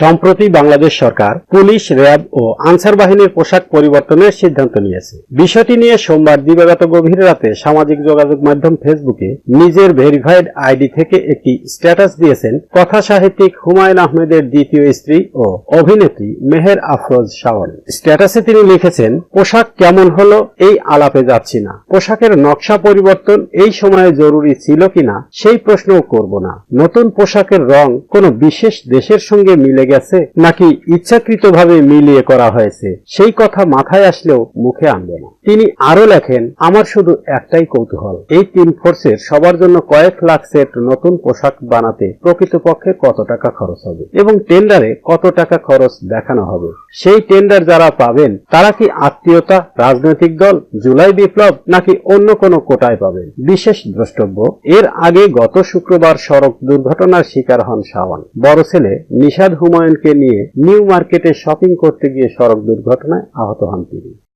সম্প্রতি বাংলাদেশ সরকার police, RAB ও আনসার বাহিনীর পোশাক পরিবর্তনের সিদ্ধান্ত নিয়েছে। বিষয়টি নিয়ে সোমবার দিবাগত গভীর রাতে সামাজিক যোগাযোগ মাধ্যম ফেসবুকে নিজের ভেরিফাইড আইডি থেকে একটি স্ট্যাটাস দিয়েছেন কথা সাহিত্যিক হুমায়ুন আহমেদের দ্বিতীয় স্ত্রী ও অভিনেত্রী মেহের আফরোজ শাওন। স্ট্যাটাসে তিনি লিখেছেন, পোশাক কেমন হলো, এই আলাপে যাচ্ছি না। পোশাকের নকশা পরিবর্তন এই সময়ে জরুরি ছিল কিনা, সেই প্রশ্নও করব না। নতুন পোশাকের রং কোনো বিশেষ দেশের সঙ্গে মিলে গেছে, নাকি ইচ্ছাকৃতভাবে মিলিয়ে করা হয়েছে? সেই কথা মাথায় আসলেও মুখে আনবে না। তিনি আরও লেখেন, আমার শুধু একটাই কৌতূহল, এই তিন ফোর্সের সবার জন্য কয়েক লাখ সেট নতুন পোশাক বানাতে প্রকৃতপক্ষে কত টাকা খরচ হবে এবং টেন্ডারে কত টাকা খরচ দেখানো হবে। সেই টেন্ডার যারা পাবেন, তারা কি আত্মীয়তা, রাজনৈতিক দল, জুলাই বিপ্লব, নাকি অন্য কোনো কোটায় পাবেন? বিশেষ দ্রষ্টব্য, এর আগে গত শুক্রবার সড়ক দুর্ঘটনার শিকার হন শাওন। বড় ছেলে নিশাদ হুমায়ুনকে নিয়ে নিউ মার্কেটে শপিং করতে গিয়ে সড়ক দুর্ঘটনায় আহত হন তিনি।